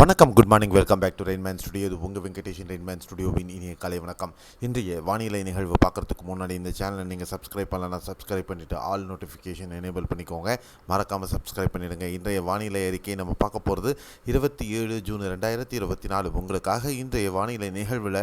வணக்கம் good morning welcome back to Rainman studio இது உங்கள் வெங்கடேஷன் ரெயின்மேன் ஸ்டுடியோவின் இனிய கலை வணக்கம். இன்றைய வானிலை நிகழ்வு பார்க்குறதுக்கு முன்னாடி இந்த சேனலை நீங்கள் சப்ஸ்கிரைப் பண்ணலன்னா சப்ஸ்கிரைப் பண்ணிவிட்டு ஆல் நோட்டிஃபிகேஷன் எனேபிள் பண்ணிக்கோங்க. மறக்காமல் சப்ஸ்கிரைப் பண்ணிடுங்க. இன்றைய வானிலை அறிக்கையை நம்ம பார்க்க போகிறது இருபத்தி ஏழு ஜூன் ரெண்டாயிரத்தி இருபத்தி நாலு உங்களுக்காக இன்றைய வானிலை நிகழ்வில்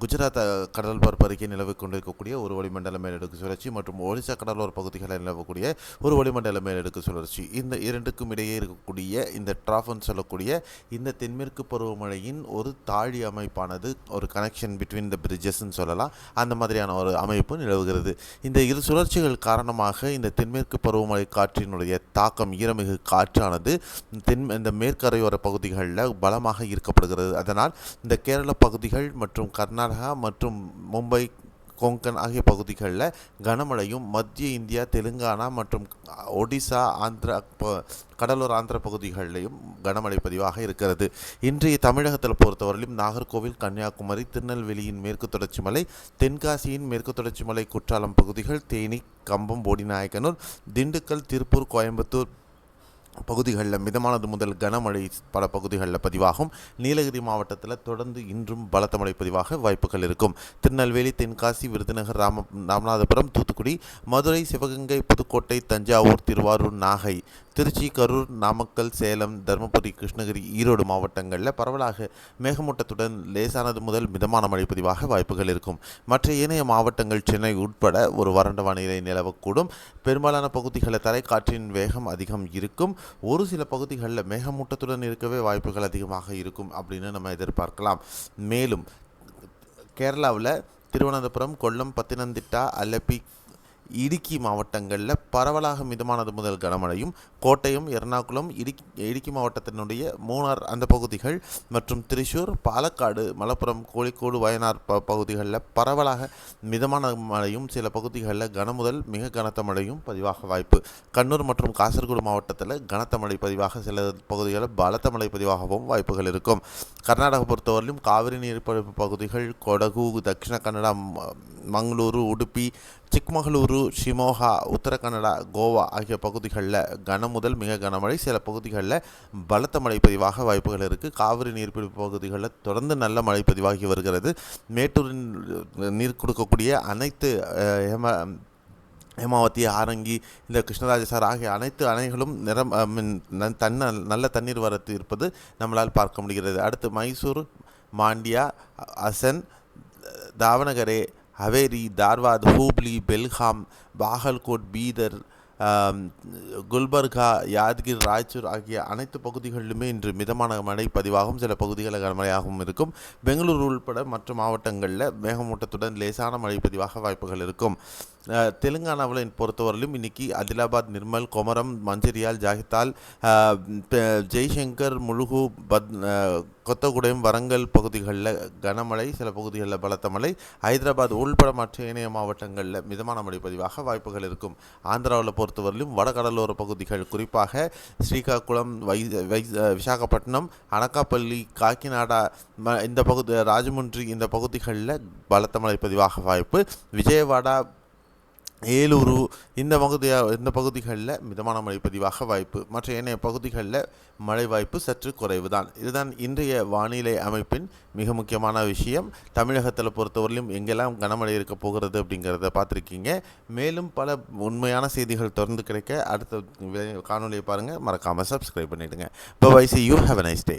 குஜராத் அஹ், கடல் பரப்பு நிலவு கொண்டிருக்கக்கூடிய ஒரு வளிமண்டல மேலடுக்கு சுழற்சி மற்றும் ஒடிசா கடலோர பகுதிகளில் நிலவக்கூடிய ஒரு வளிமண்டல மேலடுக்கு சுழற்சி. இந்த இரண்டுக்கும் இடையே இருக்கக்கூடிய இந்த ட்ராஃப்னு சொல்லக்கூடிய இந்த தென்மேற்கு பருவமழையின் ஒரு தாழி அமைப்பானது ஒரு கனெக்ஷன் பிட்வீன் த பிரிட்ஜஸ்ன்னு சொல்லலாம். அந்த மாதிரியான ஒரு அமைப்பு நிலவுகிறது. இந்த இரு சுழற்சிகள் காரணமாக இந்த தென்மேற்கு பருவமழை காற்றினுடைய தாக்கம் ஈரமிகு காற்றானது தென் இந்த மேற்கரையோர பகுதிகளில் பலமாக ஈர்க்கப்படுகிறது. அதனால் இந்த கேரள பகுதிகள் மற்றும் கர்நாடகா மற்றும் மும்பை கொங்கன் ஆகிய பகுதிகளில் கனமழையும் மத்திய இந்தியா தெலுங்கானா மற்றும் ஒடிசா ஆந்திரா கடலூர் ஆந்திர பகுதிகளிலையும் கனமழை பதிவாக இருக்கிறது. இன்றைய தமிழகத்தில் பொறுத்தவரையிலும் நாகர்கோவில் கன்னியாகுமரி திருநெல்வேலியின் மேற்கு தொடர்ச்சி மலை தென்காசியின் மேற்கு தொடர்ச்சி மலை குற்றாலம் பகுதிகள் தேனி கம்பம் போடிநாயக்கனூர் திண்டுக்கல் திருப்பூர் கோயம்புத்தூர் பகுதிகளில் மிதமானது முதல் கனமழை பல பகுதிகளில் பதிவாகும். நீலகிரி மாவட்டத்தில் தொடர்ந்து இன்றும் பலத்த மழை பதிவாக வாய்ப்புகள் இருக்கும். திருநெல்வேலி தென்காசி விருதுநகர் ராம ராமநாதபுரம் தூத்துக்குடி மதுரை சிவகங்கை புதுக்கோட்டை தஞ்சாவூர் திருவாரூர் நாகை திருச்சி கரூர் நாமக்கல் சேலம் தருமபுரி கிருஷ்ணகிரி ஈரோடு மாவட்டங்களில் பரவலாக மேகமூட்டத்துடன் லேசானது முதல் மிதமான மழை பதிவாக வாய்ப்புகள் இருக்கும். மற்ற ஏனைய மாவட்டங்கள் சென்னை உட்பட ஒரு வறண்ட வானிலை நிலவக்கூடும். பெரும்பாலான பகுதிகளில் தரைக்காற்றின் வேகம் அதிகம் இருக்கும். ஒரு சில பகுதிகளில் மேகமூட்டத்துடன் இருக்கவே வாய்ப்புகள் அதிகமாக இருக்கும் அப்படின்னு நம்ம எதிர்பார்க்கலாம். மேலும் கேரளாவில் திருவனந்தபுரம் கொல்லம் பத்தினந்திட்டா அல்லப்பி இடுக்கி மாவட்டங்களில் பரவலாக மிதமானது முதல் கனமழையும் கோட்டயம் எர்ணாகுளம் இடுக்கி இடுக்கி மாவட்டத்தினுடைய மூணார் அந்த பகுதிகள் மற்றும் திருச்சூர் பாலக்காடு மலப்புரம் கோழிக்கோடு வயனார் ப பகுதிகளில் பரவலாக மிதமான மழையும் சில பகுதிகளில் கனமுதல் மிக கனத்த மழையும் பதிவாக வாய்ப்பு. கண்ணூர் மற்றும் காசர்கோடு மாவட்டத்தில் கனத்த மழை பதிவாக சில பகுதிகளில் பலத்த மழை பதிவாகவும் வாய்ப்புகள் இருக்கும். கர்நாடகா பொறுத்தவரையிலும் காவிரி நீர்ப்பிடிப்பு பகுதிகள் கொடகு தட்சிண கன்னடா மங்களூரு உடுப்பி சிக்மகளூரு ஷிமோகா உத்தர கன்னடா கோவா ஆகிய பகுதிகளில் கனம் முதல் மிக கனமழை. சில பகுதிகளில் பலத்த மழை பதிவாக வாய்ப்புகள் இருக்குது காவிரி நீர்ப்பிடிப்பு பகுதிகளில் தொடர்ந்து நல்ல மழை பதிவாகி வருகிறது. மேட்டூரின் நீர் கொடுக்கக்கூடிய அனைத்து ஹேம ஹேமாவதி ஆரங்கி இந்த கிருஷ்ணராஜசார் ஆகிய அனைத்து அணைகளும் நிறம் தன்ன நல்ல தண்ணீர் வரத்து இருப்பது நம்மளால் பார்க்க முடிகிறது. அடுத்து மைசூர் மாண்டியா அசன் தாவணகரே ஹவேரி தார்வாத் ஹூப்ளி பெல்காம் பாகல்கோட் பீதர் குல்பர்கா யாத்கிர் ராய்ச்சூர் ஆகிய அனைத்து பகுதிகளிலுமே இன்று மிதமான மழை பதிவாகும். சில பகுதிகளில் கனமழையாகவும் இருக்கும். பெங்களூர் உள்பட மற்ற மாவட்டங்களில் மேகமூட்டத்துடன் லேசான மழை பதிவாக வாய்ப்புகள் இருக்கும். தெலுங்கானாவில் பொறுத்தவரையிலும் இன்னைக்கு அதிலாபாத் நிர்மல் கொமரம் மஞ்சரியால் ஜாகித்தால் ஜெய்சங்கர் முழுகு பத் கொத்தகுடையும் வரங்கல் பகுதிகளில் கனமழை சில பகுதிகளில் பலத்த மழை. ஹைதராபாத் உள்பட மற்ற இணைய மாவட்டங்களில் மிதமான மழை பதிவாக வாய்ப்புகள் இருக்கும். ஆந்திராவில் பொறுத்தவரையிலும் வடகடலோர பகுதிகள் குறிப்பாக ஸ்ரீகாக்குளம் வை வை விசாகப்பட்டினம் அனக்காப்பள்ளி காக்கிநாடா ம- இந்த பகுதி ராஜமுன்றி இந்த பகுதிகளில் பலத்த மழை பதிவாக வாய்ப்பு. விஜயவாடா ஏலூரு இந்த பகுதியாக இந்த பகுதிகளில் மிதமான மழை பதிவாக வாய்ப்பு. மற்ற ஏனைய பகுதிகளில் மழை வாய்ப்பு சற்று குறைவு தான் இதுதான் இன்றைய வானிலை அமைப்பின் மிக முக்கியமான விஷயம். தமிழகத்தில் பொறுத்தவரையிலும் எங்கெல்லாம் கனமழை இருக்க போகிறது அப்படிங்கிறத பார்த்துருக்கீங்க. மேலும் பல உண்மையான செய்திகள் தொடர்ந்து கிடைக்க அடுத்த காணொலியை பாருங்கள் மறக்காமல் சப்ஸ்கிரைப் பண்ணிவிடுங்க bye see you have a nice day